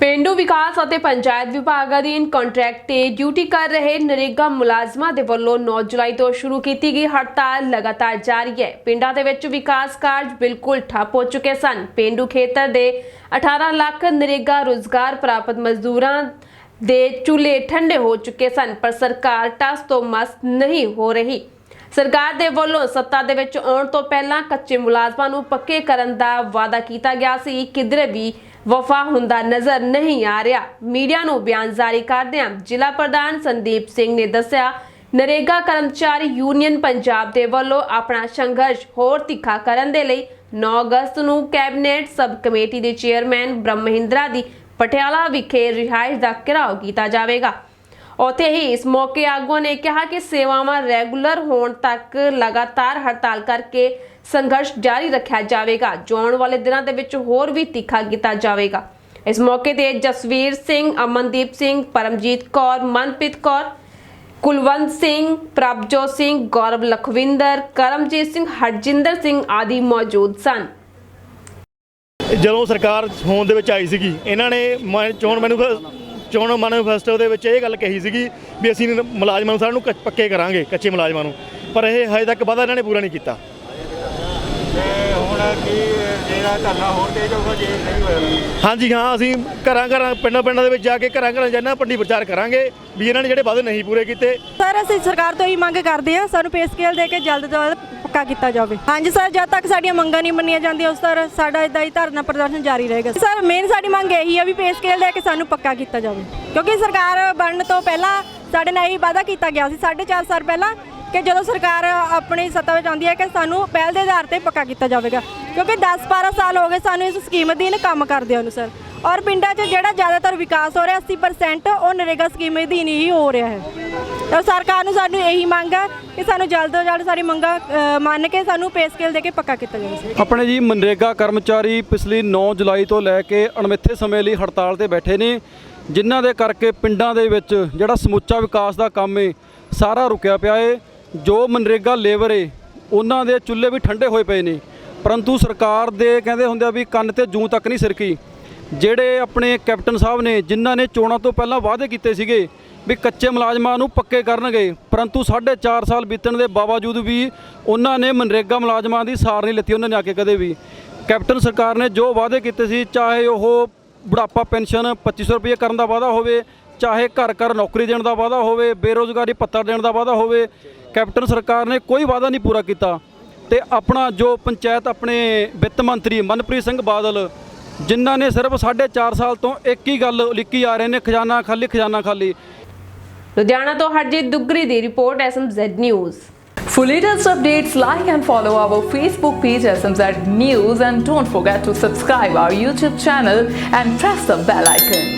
ਪਿੰਡੂ ਵਿਕਾਸ ਅਤੇ ਪੰਚਾਇਤ ਵਿਭਾਗ ਅਧੀਨ ਕੰਟਰੈਕਟ ਤੇ ਡਿਊਟੀ ਕਰ ਰਹੇ ਨਰੇਗਾ ਮੁਲਾਜ਼ਮਾਂ ਦੇ ਵੱਲੋਂ 9 ਜੁਲਾਈ ਤੋਂ ਸ਼ੁਰੂ ਕੀਤੀ ਗਈ ਹੜਤਾਲ ਲਗਾਤਾਰ ਜਾਰੀ ਹੈ। ਪਿੰਡਾਂ ਦੇ ਵਿੱਚ ਵਿਕਾਸ ਕਾਰਜ ਬਿਲਕੁਲ ਠੱਪ ਹੋ ਚੁੱਕੇ ਸਨ। ਪਿੰਡੂ ਖੇਤਰ ਦੇ 18 ਲੱਖ ਨਰੇਗਾ ਰੁਜ਼ਗਾਰ ਪ੍ਰਾਪਤ ਮਜ਼ਦੂਰਾਂ ਦੇ ਚੁੱਲ੍ਹੇ ਠੰਡੇ ਹੋ ਚੁੱਕੇ ਸਨ, ਪਰ ਸਰਕਾਰ ਟਸ ਤੋਂ ਮਸ ਨਹੀਂ ਹੋ ਰਹੀ। ਸਰਕਾਰ ਦੇ ਵੱਲੋਂ ਸੱਤਾ ਦੇ ਵਿੱਚ ਆਉਣ ਤੋਂ ਪਹਿਲਾਂ ਕੱਚੇ ਮੁਲਾਜ਼ਮਾਂ ਨੂੰ ਪੱਕੇ ਕਰਨ ਦਾ ਵਾਅਦਾ ਕੀਤਾ ਗਿਆ ਸੀ। ਕਿਧਰੇ ਵੀ ਵਫਾ ਹੁੰਦਾ ਨਜ਼ਰ ਨਹੀਂ ਆ ਰਿਹਾ। ਮੀਡੀਆ ਨੂੰ ਬਿਆਨ ਜਾਰੀ ਕਰਦਿਆਂ ਜ਼ਿਲ੍ਹਾ ਪ੍ਰਧਾਨ ਸੰਦੀਪ ਸਿੰਘ ਨੇ ਦੱਸਿਆ, ਨਰੇਗਾ ਕਰਮਚਾਰੀ ਯੂਨੀਅਨ ਪੰਜਾਬ ਦੇ ਵੱਲੋਂ ਆਪਣਾ ਸੰਘਰਸ਼ ਹੋਰ ਤਿੱਖਾ ਕਰਨ ਦੇ ਲਈ 9 ਅਗਸਤ ਨੂੰ ਕੈਬਨਿਟ ਸਬ ਕਮੇਟੀ ਦੇ ਚੇਅਰਮੈਨ ਬ੍ਰਹਮਹਿੰਦਰਾ ਦੀ ਪਟਿਆਲਾ ਵਿਖੇ ਰਿਹਾਇਸ਼ ਦਾ ਘਿਰਾਓ ਕੀਤਾ ਜਾਵੇਗਾ। ਉੱਥੇ ਹੀ ਇਸ ਮੌਕੇ ਆਗੂਆਂ ਨੇ ਕਿਹਾ ਕਿ ਸੇਵਾਵਾਂ ਰੈਗੂਲਰ ਹੋਣ ਤੱਕ ਲਗਾਤਾਰ ਹੜਤਾਲ ਕਰਕੇ ਸੰਘਰਸ਼ ਜਾਰੀ ਰੱਖਿਆ ਜਾਵੇਗਾ। ਜੋ ਵਾਲੇ ਦਿਨਾਂ ਦੇ ਵਿੱਚ ਹੋਰ ਵੀ ਤਿੱਖਾ ਕੀਤਾ ਜਾਵੇਗਾ। ਇਸ ਮੌਕੇ ਤੇ ਜਸਵੀਰ ਸਿੰਘ, ਅਮਨਦੀਪ ਸਿੰਘ, ਪਰਮਜੀਤ ਕੌਰ, ਮਨਪ੍ਰੀਤ ਕੌਰ, ਕੁਲਵੰਤ ਸਿੰਘ, ਪ੍ਰਭਜੋਤ ਸਿੰਘ, ਗੌਰਵ ਲਖਵਿੰਦਰ, ਕਰਮਜੀਤ ਸਿੰਘ, ਹਰਜਿੰਦਰ ਸਿੰਘ ਆਦਿ ਮੌਜੂਦ ਸਨ। ਜਦੋਂ ਸਰਕਾਰ ਹੋਂਦ ਦੇ ਵਿੱਚ ਆਈ ਸੀਗੀ, ਇਹਨਾਂ ਨੇ ਚੋਣ ਮੈਨੂੰ ਚੋਣ ਮੈਨੀਫੈਸਟੋ ਦੇ ਵਿੱਚ ਇਹ ਗੱਲ ਕਹੀ ਸੀਗੀ ਵੀ ਅਸੀਂ ਮੁਲਾਜ਼ਮਾਂ ਨੂੰ ਸਾਰਿਆਂ ਨੂੰ ਕੱਚ- ਪੱਕੇ ਕਰਾਂਗੇ, ਕੱਚੇ ਮੁਲਾਜ਼ਮਾਂ ਨੂੰ। ਪਰ ਇਹ ਹਜੇ ਤੱਕ ਵਾਅਦਾ ਇਹਨਾਂ ਨੇ ਪੂਰਾ ਨਹੀਂ ਕੀਤਾ। ਤੇ ਹੁਣ ਕੀ ਜਿਹੜਾ ਧਰਨਾ ਹੋਰ ਤੇਜ਼ ਹੋਊਗਾ ਜੇ ਨਹੀਂ ਹੋਇਆ। ਹਾਂਜੀ ਹਾਂ ਅਸੀਂ ਘਰਾਂ ਘਰਾਂ ਪਿੰਡਾਂ ਪਿੰਡਾਂ ਦੇ ਵਿੱਚ ਜਾ ਕੇ ਘਰਾਂ ਘਰਾਂ ਜਾਣਾ ਪੰਡੀ ਪ੍ਰਚਾਰ ਕਰਾਂਗੇ ਵੀ ਇਹਨਾਂ ਨੇ ਜਿਹੜੇ ਵਾਅਦੇ ਨਹੀਂ ਪੂਰੇ ਕੀਤੇ। ਸਰ ਅਸੀਂ ਸਰਕਾਰ ਤੋਂ ਹੀ ਮੰਗ ਕਰਦੇ ਹਾਂ ਸਾਨੂੰ ਪੇ ਸਕੇਲ ਦੇ ਕੇ ਜਲਦ ਤੋਂ ਜਲਦ ਪੱਕਾ ਕੀਤਾ ਜਾਵੇ। ਹਾਂਜੀ ਸਰ ਜਦ ਤੱਕ ਸਾਡੀਆਂ ਮੰਗਾਂ ਨਹੀਂ ਮੰਨੀਆਂ ਜਾਂਦੀਆਂ ਉਸ ਤਰ ਸਾਡਾ ਇਦਾਂ ਹੀ ਧਰਨਾ ਪ੍ਰਦਰਸ਼ਨ ਜਾਰੀ ਰਹੇਗਾ। ਸਰ ਮੇਨ ਸਾਡੀ ਮੰਗ ਇਹੀ ਹੈ ਵੀ ਪੇ ਸਕੇਲ ਦੇ ਕੇ ਸਾਨੂੰ ਪੱਕਾ ਕੀਤਾ ਜਾਵੇ। ਕਿਉਂਕਿ ਸਰਕਾਰ ਬਣਨ ਤੋਂ ਪਹਿਲਾਂ ਸਾਡੇ ਨਾਲ ਇਹੀ ਵਾਅਦਾ ਕੀਤਾ ਗਿਆ ਸੀ 4.5 ਸਾਲ ਪਹਿਲਾਂ ਕਿ ਜਦੋਂ ਸਰਕਾਰ ਆਪਣੀ ਸੱਤਾ ਵਿੱਚ ਆਉਂਦੀ ਹੈ ਕਿ ਸਾਨੂੰ ਪਹਿਲ ਦੇ ਆਧਾਰ ਤੇ ਪੱਕਾ ਕੀਤਾ ਜਾਵੇਗਾ। ਕਿਉਂਕਿ 10-12 ਸਾਲ ਹੋ ਗਏ ਸਾਨੂੰ ਇਸ ਸਕੀਮ ਅਧੀਨ ਕੰਮ ਕਰਦੇ ਨੂੰ, ਸਰ। ਔਰ ਪਿੰਡਾਂ 'ਚ ਜਿਹੜਾ ਜ਼ਿਆਦਾਤਰ ਵਿਕਾਸ ਹੋ ਰਿਹਾ 80% ਉਹ ਨਰੇਗਾ ਸਕੀਮ ਅਧੀਨ ਹੀ ਹੋ ਰਿਹਾ ਹੈ। ਤਾਂ ਸਰਕਾਰ ਨੂੰ ਸਾਨੂੰ ਇਹੀ ਮੰਗ ਹੈ ਕਿ ਸਾਨੂੰ ਜਲਦ ਤੋਂ ਜਲਦ ਸਾਰੀ ਮੰਗਾਂ ਮੰਨ ਕੇ ਸਾਨੂੰ ਪੇ ਸਕੇਲ ਦੇ ਕੇ ਪੱਕਾ ਕੀਤਾ ਜਾਵੇ ਆਪਣੇ ਜੀ ਮਨਰੇਗਾ ਕਰਮਚਾਰੀ ਪਿਛਲੀ 9 ਜੁਲਾਈ ਤੋਂ ਲੈ ਕੇ ਅਣਮਿੱਥੇ ਸਮੇਂ ਲਈ ਹੜਤਾਲ ਤੇ ਬੈਠੇ ਨੇ, ਜਿਨ੍ਹਾਂ ਦੇ ਕਰਕੇ ਪਿੰਡਾਂ ਦੇ ਵਿੱਚ ਜਿਹੜਾ ਸਮੁੱਚਾ ਵਿਕਾਸ ਦਾ ਕੰਮ ਏ, ਸਾਰਾ ਰੁਕਿਆ ਪਿਆ ਏ। ਜੋ ਮਨਰੇਗਾ ਲੇਬਰ ਏ, ਉਹਨਾਂ ਦੇ ਚੁੱਲ੍ਹੇ ਵੀ ਠੰਡੇ ਹੋਏ ਪਏ ਨੇ। ਪਰੰਤੂ ਸਰਕਾਰ ਦੇ ਕਹਿੰਦੇ ਹੁੰਦੇ ਆ ਵੀ ਕੰਨ ਤੇ ਜੂੰ ਤੱਕ ਨਹੀਂ ਸਿਰਕੀ। ਜਿਹੜੇ ਆਪਣੇ ਕੈਪਟਨ ਸਾਹਿਬ ਨੇ, ਜਿਨ੍ਹਾਂ ਨੇ ਚੋਣਾਂ ਤੋਂ ਪਹਿਲਾਂ ਵਾਅਦੇ ਕੀਤੇ ਸੀਗੇ ਵੀ ਕੱਚੇ ਮੁਲਾਜ਼ਮਾਂ ਨੂੰ ਪੱਕੇ ਕਰਨਗੇ, ਪਰੰਤੂ 4.5 ਸਾਲ ਬੀਤਣ ਦੇ ਬਾਵਜੂਦ ਵੀ ਉਹਨਾਂ ਨੇ ਮਨਰੇਗਾ ਮੁਲਾਜ਼ਮਾਂ ਦੀ ਸਾਰ ਨਹੀਂ ਲਿੱਤੀ, ਉਹਨਾਂ ਨੇ ਆ ਕੇ ਕਦੇ ਵੀ। ਕੈਪਟਨ ਸਰਕਾਰ ਨੇ ਜੋ ਵਾਅਦੇ ਕੀਤੇ ਸੀ, ਚਾਹੇ ਉਹ ਬੁਢਾਪਾ ਪੈਨਸ਼ਨ 2500 ਰੁਪਏ ਕਰਨ ਦਾ ਵਾਅਦਾ ਹੋਵੇ, ਚਾਹੇ ਘਰ ਘਰ ਨੌਕਰੀ ਦੇਣ ਦਾ ਵਾਅਦਾ ਹੋਵੇ, ਬੇਰੋਜ਼ਗਾਰੀ ਪੱਤਰ ਦੇਣ ਦਾ ਵਾਅਦਾ ਹੋਵੇ ਕੈਪਟਨ ਸਰਕਾਰ ਨੇ ਕੋਈ ਵਾਅਦਾ ਨਹੀਂ ਪੂਰਾ ਕੀਤਾ ਤੇ ਆਪਣਾ ਜੋ ਪੰਚਾਇਤ ਆਪਣੇ ਵਿੱਤ ਮੰਤਰੀ ਮਨਪ੍ਰੀਤ ਸਿੰਘ ਬਾਦਲ ਜਿਨ੍ਹਾਂ ਨੇ ਸਿਰਫ 4.5 ਸਾਲ ਤੋਂ ਇੱਕ ਹੀ ਗੱਲ ਉਲੀਕੀ ਆ ਰਹੇ ਨੇ ਖਜ਼ਾਨਾ ਖਾਲੀ ਖਜ਼ਾਨਾ ਖਾਲੀ ਲੁਧਿਆਣਾ ਤੋਂ ਹਰਜੀਤ ਦੁੱਗਰੀ ਦੀ report SMZ news For latest updates, like and follow our Facebook page SMZ News and don't forget to subscribe our YouTube channel and press the bell icon.